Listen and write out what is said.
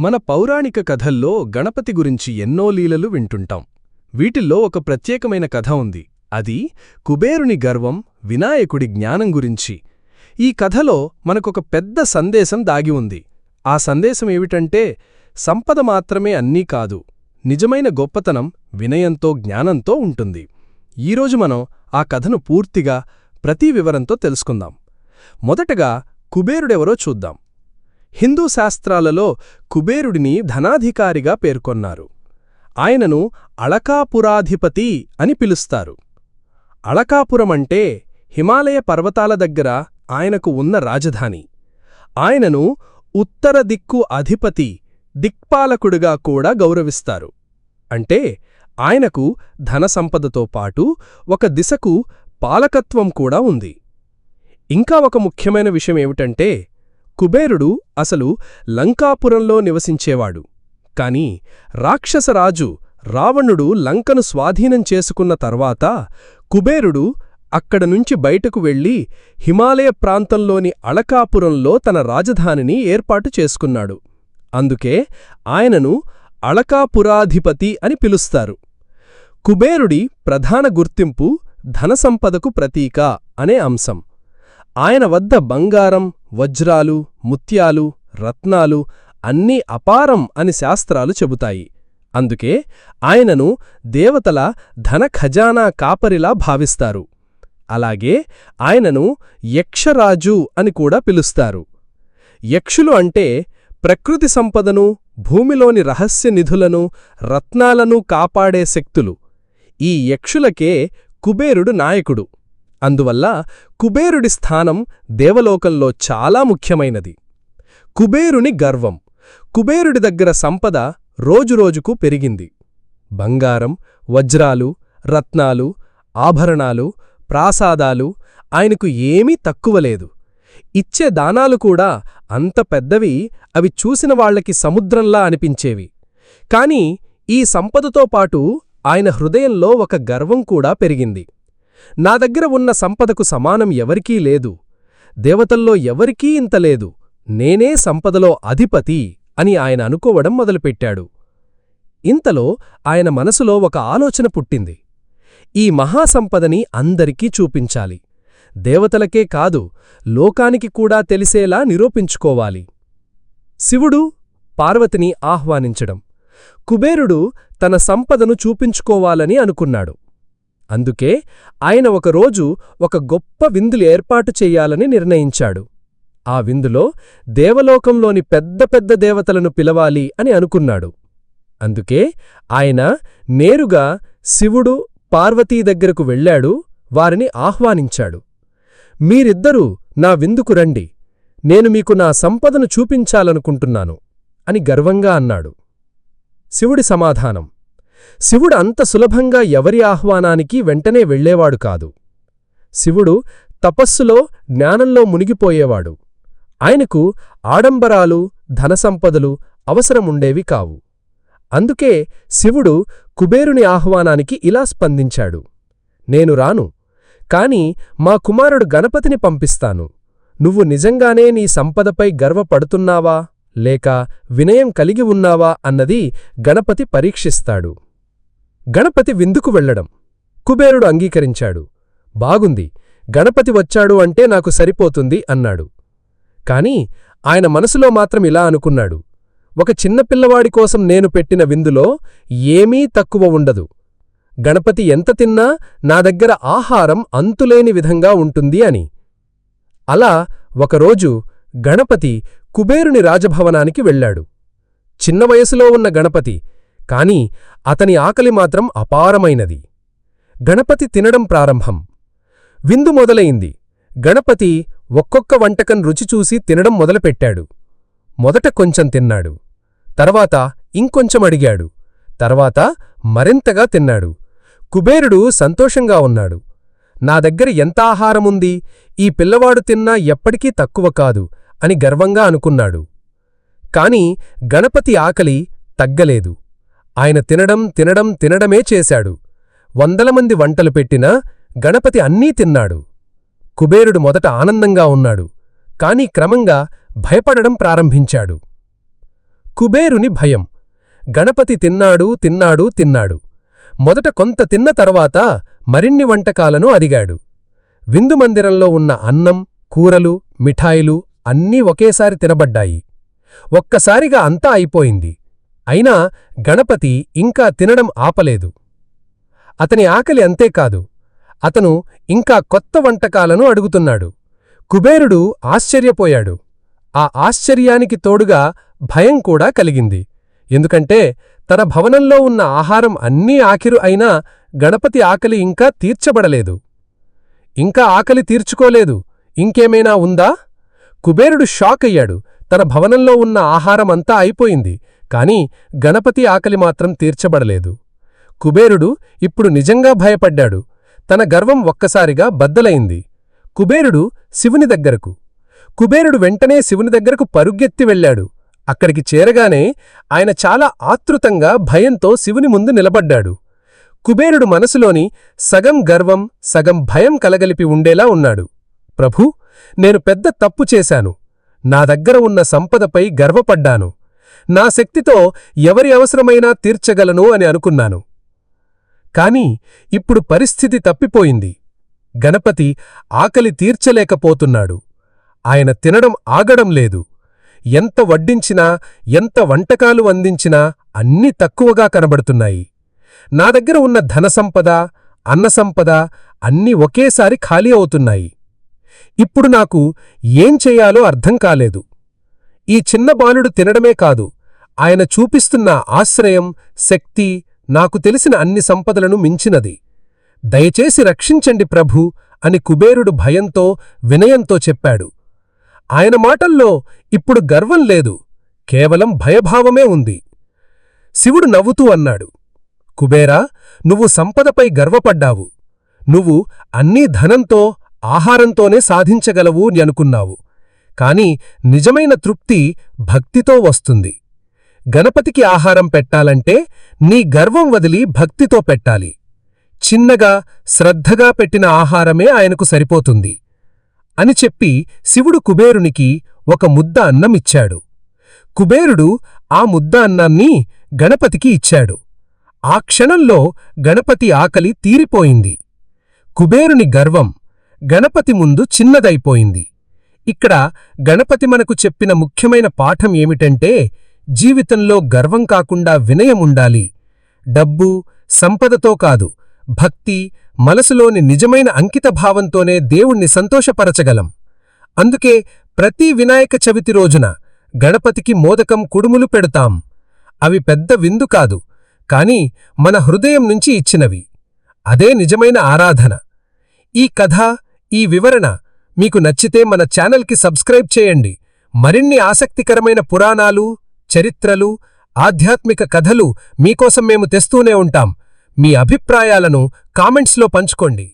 మన పౌరాణిక కథల్లో గణపతి గురించి ఎన్నో లీలలు వింటుంటాం. వీటిల్లో ఒక ప్రత్యేకమైన కథ ఉంది. అది కుబేరుని గర్వం వినాయకుడి జ్ఞానం గురించి. ఈ కథలో మనకొక పెద్ద సందేశం దాగి ఉంది. ఆ సందేశం ఏమిటంటే సంపద మాత్రమే అన్నీ కాదు నిజమైన గొప్పతనం వినయంతో జ్ఞానంతో ఉంటుంది. ఈరోజు మనం ఆ కథను పూర్తిగా ప్రతి వివరంతో తెలుసుకుందాం. మొదటగా కుబేరుడెవరో చూద్దాం. హిందూ శాస్త్రాలలో కుబేరుడిని ధనాధికారిగా పేర్కొన్నారు. ఆయనను అళకాపురాధిపతి అని పిలుస్తారు. అళకాపురమంటే హిమాలయ పర్వతాల దగ్గర ఆయనకు ఉన్న రాజధాని. ఆయనను ఉత్తర దిక్కు అధిపతి దిక్పాలకుడుగా కూడా గౌరవిస్తారు. అంటే ఆయనకు ధనసంపదతో పాటు ఒక దిశకు పాలకత్వం కూడా ఉంది. ఇంకా ఒక ముఖ్యమైన విషయమేమిటంటే కుబేరుడు అసలు లంకాపురంలో నివసించేవాడు. కాని రాక్షసరాజు రావణుడు లంకను స్వాధీనం చేసుకున్న తర్వాత కుబేరుడు అక్కడనుంచి బయటకు వెళ్ళి హిమాలయ ప్రాంతంలోని అళకాపురంలో తన రాజధానిని ఏర్పాటు చేసుకున్నాడు. అందుకే ఆయనను అళకాపురాధిపతి అని పిలుస్తారు. కుబేరుడి ప్రధాన గుర్తింపు ధనసంపదకు ప్రతీక అనే అంశం. ఆయన వద్ద బంగారం వజ్రాలు ముత్యాలు రత్నాలు అన్నీ అపారం అని శాస్త్రాలు చెబుతాయి. అందుకే ఆయనను దేవతల ధన ఖజానా కాపరిలా భావిస్తారు. అలాగే ఆయనను యక్షరాజు అని కూడా పిలుస్తారు. యక్షులు అంటే ప్రకృతి సంపదను భూమిలోని రహస్య నిధులను రత్నాలను కాపాడే శక్తులు. ఈ యక్షులకే కుబేరుడు నాయకుడు. అందువల్ల కుబేరుడి స్థానం దేవలోకంలో చాలా ముఖ్యమైనది. కుబేరుని గర్వం కుబేరుడి దగ్గర సంపద రోజురోజుకు పెరిగింది. బంగారం వజ్రాలు రత్నాలు ఆభరణాలు ప్రాసాదాలు ఆయనకు ఏమీ తక్కువలేదు ఇచ్చే దానాలు కూడా అంత పెద్దవి అవి చూసిన వాళ్ళకి సముద్రంలా అనిపించేవి. కాని ఈ సంపదతో పాటు ఆయన హృదయంలో ఒక గర్వం కూడా పెరిగింది. నా దగ్గర ఉన్న సంపదకు సమానం ఎవరికీ లేదు. దేవతల్లో ఎవరికీ ఇంత లేదు. నేనే సంపదలో అధిపతి అని ఆయన అనుకోవడం మొదలుపెట్టాడు. ఇంతలో ఆయన మనసులో ఒక ఆలోచన పుట్టింది. ఈ మహాసంపదని అందరికీ చూపించాలి. దేవతలకే కాదు లోకానికి కూడా తెలిసేలా నిరూపించుకోవాలి. శివుడు పార్వతిని ఆహ్వానించడం. కుబేరుడు తన సంపదను చూపించుకోవాలని అనుకున్నాడు. అందుకే ఆయన ఒకరోజు ఒక గొప్ప విందులు ఏర్పాటు చెయ్యాలని నిర్ణయించాడు. ఆ విందులో దేవలోకంలోని పెద్ద పెద్ద దేవతలను పిలవాలి అని అనుకున్నాడు. అందుకే ఆయన నేరుగా శివుడు పార్వతీ దగ్గరకు వెళ్ళాడు వారిని ఆహ్వానించాడు. మీరిద్దరూ నా విందుకు రండి. నేను మీకు నా సంపదను చూపించాలనుకుంటున్నాను అని గర్వంగా అన్నాడు. శివుడి సమాధానం. శివుడు అంత సులభంగా ఎవరి ఆహ్వానానికి వెంటనే వెళ్ళేవాడు కాదు. శివుడు తపస్సులో జ్ఞానంలో మునిగిపోయేవాడు. ఆయనకు ఆడంబరాలు ధనసంపదలు అవసరముండేవి కావు. అందుకే శివుడు కుబేరుని ఆహ్వానానికి ఇలా స్పందించాడు. నేను రాను కాని మా కుమారుడు గణపతిని పంపిస్తాను. నువ్వు నిజంగానే నీ సంపదపై గర్వపడుతున్నావా లేక వినయం కలిగి ఉన్నావా అన్నది గణపతి పరీక్షిస్తాడు. గణపతి విందుకు వెళ్ళడం కుబేరుడు అంగీకరించాడు. బాగుంది. గణపతి వచ్చాడు అంటే నాకు సరిపోతుంది అన్నాడు. కాని ఆయన మనసులో మాత్రం ఇలా అనుకున్నాడు. ఒక చిన్నపిల్లవాడి కోసం నేను పెట్టిన విందులో ఏమీ తక్కువ ఉండదు. గణపతి ఎంత తిన్నా నా దగ్గర ఆహారం అంతులేని విధంగా ఉంటుంది అని. అలా ఒకరోజు గణపతి కుబేరుని రాజభవనానికి వెళ్ళాడు చిన్న వయసులో ఉన్న గణపతి కాని అతని ఆకలి మాత్రం అపారమైనది. గణపతి తినడం ప్రారంభం. విందు మొదలైంది. గణపతి ఒక్కొక్క వంటకం రుచిచూసి తినడం మొదలుపెట్టాడు. మొదట కొంచెం తిన్నాడు. తర్వాత ఇంకొంచెం అడిగాడు. తర్వాత మరింతగా తిన్నాడు. కుబేరుడు సంతోషంగా ఉన్నాడు. నా దగ్గర ఎంత ఆహారముంది ఈ పిల్లవాడు తిన్నా ఎప్పటికీ తక్కువ కాదు అని గర్వంగా అనుకున్నాడు. కాని గణపతి ఆకలి తగ్గలేదు. ఆయన తినడం తినడం తినడమే చేశాడు. వందల మంది వంటలు పెట్టినా గణపతి అన్నీ తిన్నాడు. కుబేరుడు మొదట ఆనందంగా ఉన్నాడు. కాని క్రమంగా భయపడడం ప్రారంభించాడు. కుబేరుని భయం. గణపతి తిన్నాడు తిన్నాడు తిన్నాడు. మొదట కొంత తిన్న తర్వాత మరిన్ని వంటకాలను అడిగాడు. విందుమందిరంలో ఉన్న అన్నం కూరలు మిఠాయిలు అన్నీ ఒకేసారి తినబడ్డాయి. ఒక్కసారిగా అంతా అయిపోయింది. అయినా గణపతి ఇంకా తినడం ఆపలేదు. అతని ఆకలి అంతేకాదు అతను ఇంకా కొత్త వంటకాలను అడుగుతున్నాడు. కుబేరుడు ఆశ్చర్యపోయాడు. ఆ ఆశ్చర్యానికి తోడుగా భయం కూడా కలిగింది. ఎందుకంటే తన భవనంలో ఉన్న ఆహారం అన్నీ ఆఖిరు అయినా గణపతి ఆకలి ఇంకా తీర్చబడలేదు. ఇంకా ఆకలి తీర్చుకోలేదు. ఇంకేమైనా ఉందా? కుబేరుడు షాక్ అయ్యాడు తన భవనంలో ఉన్న ఆహారం అంతా అయిపోయింది. కాని గణపతి ఆకలి మాత్రం తీర్చబడలేదు. కుబేరుడు ఇప్పుడు నిజంగా భయపడ్డాడు. తన గర్వం ఒక్కసారిగా బద్దలైంది. కుబేరుడు శివుని దగ్గరకు. కుబేరుడు వెంటనే శివుని దగ్గరకు పరుగెత్తి వెళ్ళాడు. అక్కడికి చేరగానే ఆయన చాలా ఆతృతంగా భయంతో శివుని ముందు నిలబడ్డాడు. కుబేరుడు మనసులోని సగం గర్వం సగం భయం కలగలిపి ఉండేలా ఉన్నాడు. ప్రభూ నేను పెద్ద తప్పు చేశాను. నా దగ్గర ఉన్న సంపదపై గర్వపడ్డాను. నా శక్తితో ఎవరి అవసరమైనా తీర్చగలను అని అనుకున్నాను. కాని ఇప్పుడు పరిస్థితి తప్పిపోయింది. గణపతి ఆకలి తీర్చలేకపోతున్నాడు. ఆయన తినడం ఆగడం లేదు. ఎంత వడ్డించినా ఎంత వంటకాలు అందించినా అన్నీ తక్కువగా కనబడుతున్నాయి. నా దగ్గర ఉన్న ధనసంపద అన్నసంపద అన్నీ ఒకేసారి ఖాళీ అవుతున్నాయి. ఇప్పుడు నాకు ఏం చెయ్యాలో అర్థం కాలేదు. ఈ చిన్న బాలుడు తినడమే కాదు ఆయన చూపిస్తున్న ఆశ్రయం శక్తి నాకు తెలిసిన అన్ని సంపదలను మించినది. దయచేసి రక్షించండి ప్రభూ అని కుబేరుడు భయంతో వినయంతో చెప్పాడు. ఆయన మాటల్లో ఇప్పుడు గర్వం లేదు కేవలం భయభావమే ఉంది. శివుడు నవ్వుతూ అన్నాడు కుబేరా నువ్వు సంపదపై గర్వపడ్డావు. నువ్వు అన్నీ ధనంతో ఆహారంతోనే సాధించగలవు అని అనుకున్నావు. కాని నిజమైన తృప్తి భక్తితో వస్తుంది. గణపతికి ఆహారం పెట్టాలంటే నీ గర్వం వదిలి భక్తితో పెట్టాలి. చిన్నగా శ్రద్ధగా పెట్టిన ఆహారమే ఆయనకు సరిపోతుంది. అని చెప్పి శివుడు కుబేరునికి ఒక ముద్ద అన్నమిచ్చాడు. కుబేరుడు ఆ ముద్ద అన్నాన్ని గణపతికి ఇచ్చాడు. ఆ క్షణంలో గణపతి ఆకలి తీరిపోయింది. కుబేరుని గర్వం గణపతి ముందు చిన్నదైపోయింది. ఇక్కడ గణపతి మనకు చెప్పిన ముఖ్యమైన పాఠం ఏమిటంటే జీవితంలో గర్వం కాకుండా వినయం ఉండాలి. డబ్బు సంపదతో కాదు భక్తి మనసులోని నిజమైన అంకితభావంతోనే దేవుణ్ణి సంతోషపరచగలం. అందుకే ప్రతి వినాయక చవితి రోజున గణపతికి మోదకం కుడుములు పెడతాం. అవి పెద్ద విందు కాదు కాని మన హృదయం నుంచి ఇచ్చినవి. అదే నిజమైన ఆరాధన. ఈ కథ ఈ వివరణ మీకు నచ్చితే మన ఛానల్కి సబ్స్క్రైబ్ చేయండి. మరిన్ని ఆసక్తికరమైన పురాణాలు చరిత్రలు ఆధ్యాత్మిక కథలు మీకోసం మేము తెస్తూనే ఉంటాం. మీ అభిప్రాయాలను కామెంట్స్లో పంచుకోండి.